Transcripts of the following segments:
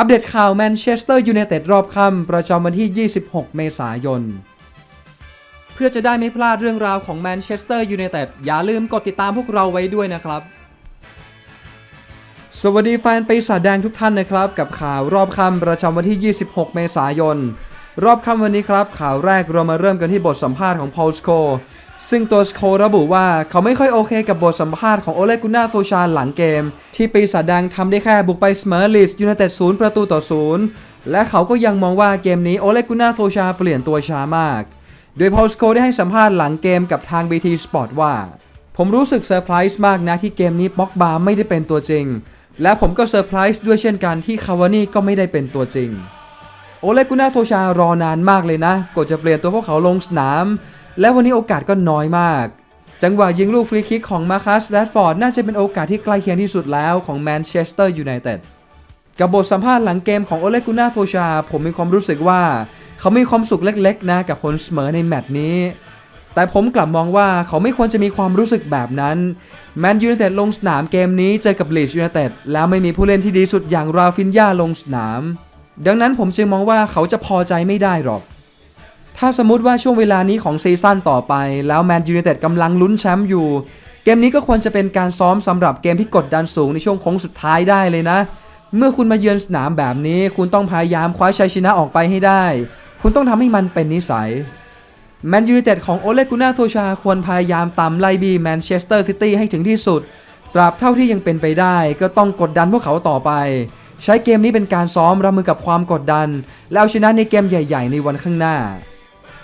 อัปเดตข่าวแมนเชสเตอร์ยูไนเต็ดรอบค่ำประจำวันที่ 26 เมษายน เพื่อจะได้ไม่พลาดเรื่องราวของแมนเชสเตอร์ยูไนเต็ดอย่าลืมกดติดตามพวกเราไว้ด้วยนะครับ สวัสดีแฟนปีศาจแดงทุกท่านนะครับ กับข่าวรอบค่ำประจำวันที่ 26 เมษายน รอบค่ำวันนี้ครับ ข่าวแรกเรามาเริ่มกันที่บทสัมภาษณ์ของพอลสโค ซึ่งตัวสโคระบุว่าเขาไม่ค่อยโอเคกับบทสัมภาษณ์ของโอเลกุน่าโซชาหลังเกม ที่ปีศาจแดงทำได้แค่บุกไปเสมอลีสยูไนเต็ดศูนย์ประตูต่อศูนย์และเขาก็ยังมองว่าเกมนี้โอเลกุน่าโซชาเปลี่ยนตัวช้ามาก โดยพอลสโคได้ให้สัมภาษณ์หลังเกมกับทาง BT Sport ว่า ผมรู้สึกเซอร์ไพรส์มากนะที่เกมนี้บ็อกบาไม่ได้เป็นตัวจริง และผมก็เซอร์ไพรส์ด้วยเช่นกันที่คาวานี่ก็ไม่ได้เป็นตัวจริงโอเลกุน่าโซชารอนานมากเลยนะกว่าจะเปลี่ยนตัวพวกเขาลงสนาม และวันนี้โอกาสก็น้อยมาก จังหวะยิงลูกฟรีคิกของมาคัสแรดฟอร์ดน่าจะเป็นโอกาสที่ใกล้เคียงที่สุดแล้วของแมนเชสเตอร์ยูไนเต็ดกับบทสัมภาษณ์หลังเกมของโอเลกุน่าโซชา ผมมีความรู้สึกว่า เขามีความสุขเล็กๆ นะกับผลเสมอในแมตช์นี้ แต่ผมกลับมองว่าเขาไม่ควรจะมีความรู้สึกแบบนั้น แมนยูไนเต็ดลงสนามเกมนี้เจอกับลีดยูไนเต็ดแล้วไม่มีผู้เล่นที่ดีสุดอย่างราฟินยาลงสนาม ดังนั้นผมจึงมองว่าเขาจะพอใจไม่ได้หรอก ถ้าสมมติว่าช่วงเวลานี้ของซีซั่นต่อไป แล้วแมนยูไนเต็ดกำลังลุ้นแชมป์อยู่ เกมนี้ก็ควรจะเป็นการซ้อมสำหรับเกมที่กดดันสูงในช่วงโค้งสุดท้ายได้เลยนะ เมื่อคุณมาเยือนสนามแบบนี้ คุณต้องพยายามคว้าชัยชนะออกไปให้ได้ คุณต้องทำให้มันเป็นนิสัยแมนยูไนเต็ดของโอเลกุน่าโซชาควรพยายามตามไล่บีแมนเชสเตอร์ซิตี้ให้ถึงที่สุด ตราบเท่าที่ยังเป็นไปได้ ก็ต้องกดดันพวกเขาต่อไป ใช้เกมนี้เป็นการซ้อมรับมือกับความกดดัน แล้วชนะในเกมใหญ่ ๆ ในวันข้างหน้า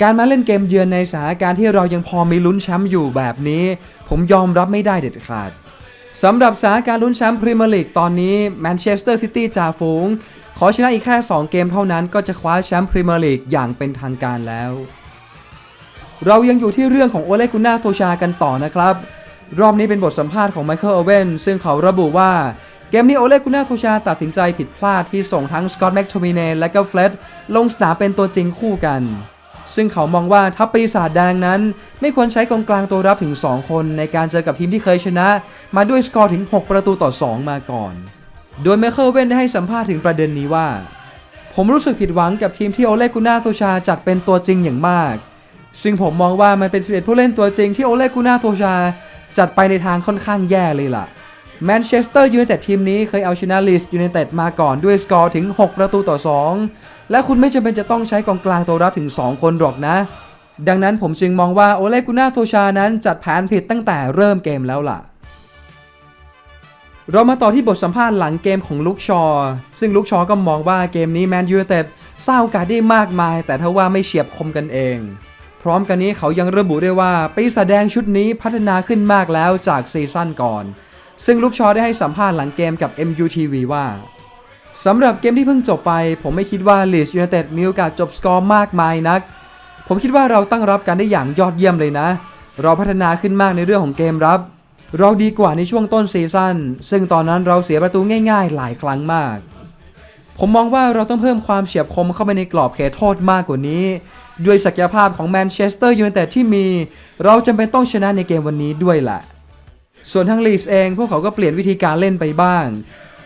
การมาเล่นเกมเยือนในสถานการณ์ที่เรายังพอมีลุ้นแชมป์อยู่แบบนี้ ผมยอมรับไม่ได้เด็ดขาดสำหรับสถานการณ์ลุ้นแชมป์พรีเมียร์ลีกตอนนี้แมนเชสเตอร์ซิตี้จ่าฝูง ขอชนะอีกแค่ 2 เกมเท่านั้นก็จะคว้าแชมป์พรีเมียร์ลีกอย่างเป็นทางการแล้ว เรายังอยู่ที่เรื่องของโอเลกุน่าโซชากันต่อนะครับ รอบนี้เป็นบทสัมภาษณ์ของไมเคิลโอเวนซึ่งเขาระบุว่าเกมนี้โอเลกุน่าโซชาตัดสินใจผิดพลาดที่ส่งทั้งสกอตแม็กโทมิเนและก็เฟลดลงสนามเป็นตัวจริงคู่กัน ซึ่งเขามองว่าทัพปีศาจแดงนั้น ไม่ควรใช้กองกลางตัวรับถึง 2 คนในการเจอกับทีมที่เคยชนะ มาด้วยสกอร์ถึง 6 ประตูต่อ 2 มาก่อน โดยไมเคิลเวนได้ให้สัมภาษณ์ถึงประเด็นนี้ว่า ผมรู้สึกผิดหวังกับทีมที่โอเลกุน่าโซชาจัดเป็นตัวจริงอย่างมาก ซึ่งผมมองว่ามันเป็น11ผู้เล่นตัวจริงที่โอเลกุน่าโซชาจัดไปในทางค่อนข้างแย่เลยล่ะแมนเชสเตอร์ยูไนเต็ดทีมนี้เคยเอาชนะลีสยูไนเต็ดมาก่อนด้วยสกอร์ถึง 6 ประตูต่อ 2 และคุณไม่จำเป็นจะต้องใช้กองกลางตัวรับถึง 2 คนหรอกนะ ดังนั้นผมจึงมองว่าโอเลกุน่าโซชานั้นจัดแผนผิดตั้งแต่เริ่มเกมแล้วล่ะ เรามาต่อที่บทสัมภาษณ์หลังเกมของลุกชอ ซึ่งลุกชอก็มองว่าเกมนี้แมนยูเต็ดสร้างโอกาสได้มากมาย แต่ถ้าว่าไม่เฉียบคมกันเอง พร้อมกันนี้เขายังระบุด้วยว่าปีศาจแดงชุดนี้พัฒนาขึ้นมากแล้วจากซีซั่นก่อน ซึ่งลุกชอได้ให้สัมภาษณ์หลังเกมกับ MUTV ว่า สำหรับเกมที่เพิ่งจบไป ผมไม่คิดว่าลีสยูไนเต็ดมีโอกาสจบสกอร์มากมายนัก ผมคิดว่าเราตั้งรับกันได้อย่างยอดเยี่ยมเลยนะ เราพัฒนาขึ้นมากในเรื่องของเกมรับ เราดีกว่าในช่วงต้นซีซั่นซึ่งตอนนั้นเราเสียประตูง่ายๆ หลายครั้งมาก ผมมองว่าเราต้องเพิ่มความเฉียบคมเข้าไปในกรอบเขตโทษมากกว่านี้ ด้วยศักยภาพของแมนเชสเตอร์ยูไนเต็ดที่มี เราจำเป็นต้องชนะในเกมวันนี้ด้วยแหละส่วนทางลีสเองพวกเขาก็เปลี่ยนวิธีการเล่นไปบ้าง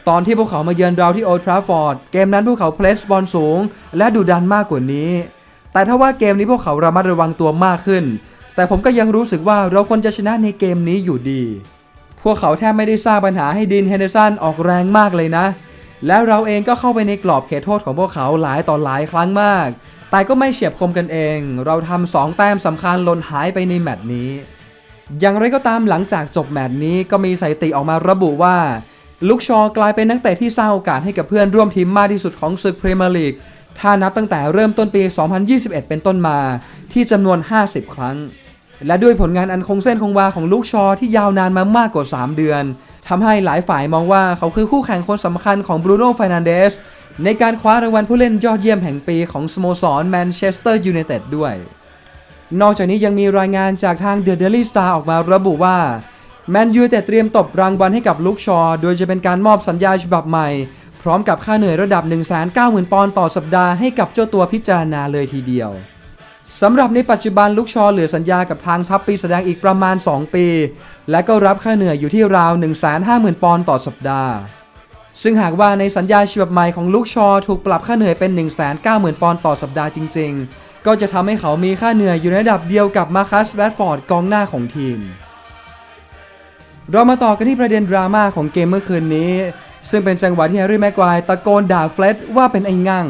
ตอนที่พวกเขามาเยือนเราที่โอทราฟอร์ดเกมนั้นพวกเขาเพลสบอลสูง และดุดันมากกว่านี้ แต่ถ้าว่าเกมนี้พวกเขาระมัดระวังตัวมากขึ้น แต่ผมก็ยังรู้สึกว่าเราควรจะชนะในเกมนี้อยู่ดี พวกเขาแทบไม่ได้สร้างปัญหาให้ดินเฮนเดอร์สันออกแรงมากเลยนะ แล้วเราเองก็เข้าไปในกรอบเขตโทษของพวกเขาหลายต่อหลายครั้งมาก แต่ก็ไม่เฉียบคมกันเอง เราทำสองแต้มสำคัญหล่นหายไปในแมตช์นี้ อย่างไรก็ตามหลังจากจบแมตช์นี้ก็มีสถิติออกมาระบุว่า ลุกชอกลายเป็นนักเตะที่สร้างโอกาสให้กับเพื่อนร่วมทีมมากที่สุดของศึกพรีเมียร์ลีก ถ้านับตั้งแต่เริ่มต้นปี 2021 เป็นต้นมา ที่จำนวน 50 ครั้ง และด้วยผลงานอันคงเส้นคงวาของลุกชอที่ยาวนานมามากกว่า 3 เดือนทำให้หลายฝ่ายมองว่าเขาคือคู่แข่งคนสำคัญของบรูโน่ฟนันเดสในการคว้ารางวัลผู้เล่นยอดเยี่ยมแห่งปีของสโมสรแมนเชสเตอร์ยูไนเต็ดด้วย นอกจากนี้ยังมีรายงานจากทาง The Daily Star ออกมาระบุว่า แมนยูแต่เตรียมตบรางวัลให้กับลุกชอ โดยจะเป็นการมอบสัญญาฉบับใหม่ พร้อมกับค่าเหนื่อยระดับ 190,000 ปอนด์ต่อสัปดาห์ให้กับเจ้าตัวพิจารณาเลยทีเดียวสำหรับในปัจจุบันลุกชอเหลือสัญญากับทางทัพปีแสดงอีกประมาณ 2 ปี และก็รับค่าเหนื่อยอยู่ที่ราว 150,000 ปอนด์ต่อสัปดาห์ ซึ่งหากว่าในสัญญาฉบับใหม่ของลูกชอถูกปรับค่าเหนื่อยเป็น 190,000 ปอนด์ต่อสัปดาห์จริง ๆ ก็จะทำให้เขามีค่าเหนื่อยอยู่ในระดับเดียวกับมาคัสแรดฟอร์ดกองหน้าของทีม เรามาต่อกันที่ประเด็นดราม่าของเกมเมื่อคืนนี้ ซึ่งเป็นจังหวะที่แฮร์รี่แม็กควายตะโกนด่าเฟล็ดว่าเป็นไอ้งั่ง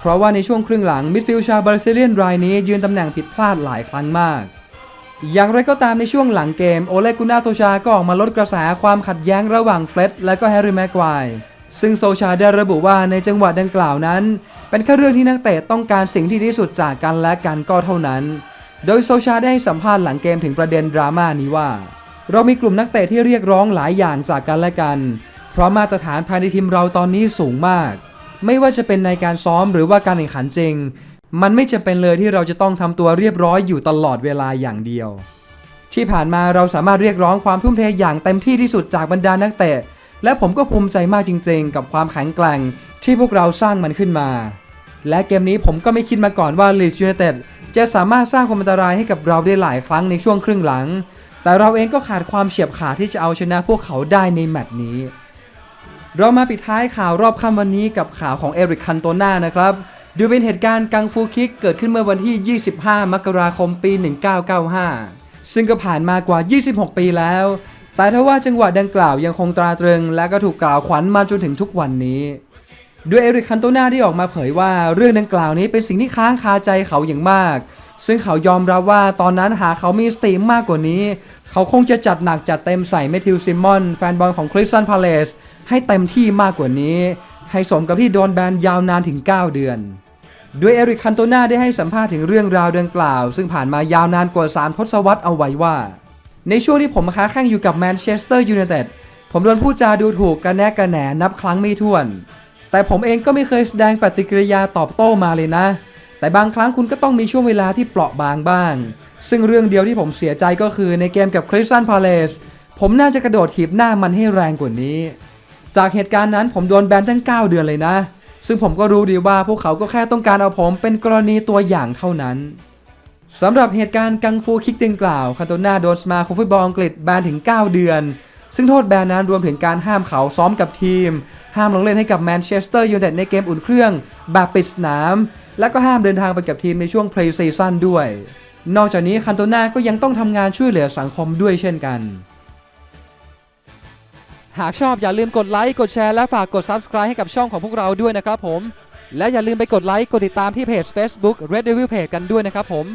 เพราะว่าในช่วงครึ่งหลังมิดฟิลด์ชาวบราซิเลียนรายนี้ยืนตำแหน่งผิดพลาดหลายครั้งมาก อย่างไรก็ตามในช่วงหลังเกมโอเลกุนาโซชาก็ออกมาลดกระแสความขัดแย้งระหว่างเฟล็ดและก็แฮร์รี่แม็กควายซึ่งโซชาได้ระบุว่าในจังหวะดังกล่าวนั้น เป็นแค่เรื่องที่นักเตะต้องการสิ่งที่ดีสุดจากกันและกันก็เท่านั้น โดยโซชาได้สัมภาษณ์หลังเกมถึงประเด็นดราม่านี้ว่า เรามีกลุ่มนักเตะที่เรียกร้องหลายอย่างจากกันและกัน เพราะมาตรฐานภายในทีมเราตอนนี้สูงมาก ไม่ว่าจะเป็นในการซ้อมหรือว่าการแข่งขันจริง มันไม่จำเป็นเลยที่เราจะต้องทำตัวเรียบร้อยอยู่ตลอดเวลาอย่างเดียว ที่ผ่านมาเราสามารถเรียกร้องความทุ่มเทอย่างเต็มที่ที่สุดจากบรรดานักเตะ และผมก็ภูมิใจมากจริง ๆ กับความแข็งแกร่งที่พวกเราสร้างมันขึ้นมา และเกมนี้ผมก็ไม่คิดมาก่อนว่าลีสยูไนเต็ดจะสามารถสร้างความอันตรายให้กับเราได้หลายครั้งในช่วงครึ่งหลัง แต่เราเองก็ขาดความเฉียบขาดที่จะเอาชนะพวกเขาได้ในแมตช์นี้ เรามาปิดท้ายข่าวรอบค่ำวันนี้กับข่าวของเอริกคันโตนานะครับดูเป็นเหตุการณ์กังฟูคิกเกิดขึ้นเมื่อวันที่ 25 มกราคมปี 1995 ซึ่งก็ผ่านมากว่า 26 ปีแล้ว แต่ถ้าว่าจังหวะดังกล่าวยังคงตราตรึง และก็ถูกกล่าวขวัญมาจนถึงทุกวันนี้ด้วยเอริกคันโตนาที่ออกมาเผยว่าเรื่องดังกล่าวนี้เป็นสิ่งที่ค้างคาใจเขาอย่างมาก ซึ่งเขายอมรับว่าตอนนั้นหาเขามีสติมากกว่านี้ เขาคงจะจัดหนักจัดเต็มใส่เมทิลซิมมอน แฟนบอลของคริสตันพาเลสให้เต็มที่มากกว่านี้ ให้สมกับที่โดนแบนยาวนานถึง 9 เดือนด้วยเอริกคันโตนาได้ให้สัมภาษณ์ถึงเรื่องราวดังกล่าว ซึ่งผ่านมายาวนานกว่า 3 ทศวรรษเอาไว้ว่า ในช่วงที่ผมค้าแข่งอยู่กับแมนเชสเตอร์ยูไนเต็ดผมโดนพูดจาดูถูกกันแนกกันแหนนับครั้งไม่ถ้วน แต่ผมเองก็ไม่เคยแสดงปฏิกิริยาตอบโต้มาเลยนะ แต่บางครั้งคุณก็ต้องมีช่วงเวลาที่เปราะบางบ้าง ซึ่งเรื่องเดียวที่ผมเสียใจก็คือในเกมกับคริสตันพาเลสผมน่าจะกระโดดถีบหน้ามันให้แรงกว่านี้ จากเหตุการณ์นั้นผมโดนแบนตั้ง 9 เดือนเลยนะ ซึ่งผมก็รู้ดีว่าพวกเขาก็แค่ต้องการเอาผมเป็นกรณีตัวอย่างเท่านั้นสำหรับเหตุการณ์กังฟูคิกดังกล่าวคันโตนาโดนสมาคมฟุตบอลอังกฤษแบนถึง 9 เดือน ซึ่งโทษแบนนั้นรวมถึงการห้ามเขาซ้อมกับทีม ห้ามลงเล่นให้กับแมนเชสเตอร์ยูไนเต็ดในเกมอุ่นเครื่องแบบปิดสนาม และก็ห้ามเดินทางไปกับทีมในช่วงเพลย์ซีซั่นด้วย นอกจากนี้คันโตนาก็ยังต้องทำงานช่วยเหลือสังคมด้วยเช่นกัน หากชอบอย่าลืมกดไลค์ กดแชร์ และฝากกด Subscribe ให้กับช่องของพวกเราด้วยนะครับผม และอย่าลืมไปกดไลค์ กดติดตามที่เพจ Facebook Red Devil Page กันด้วยนะครับผม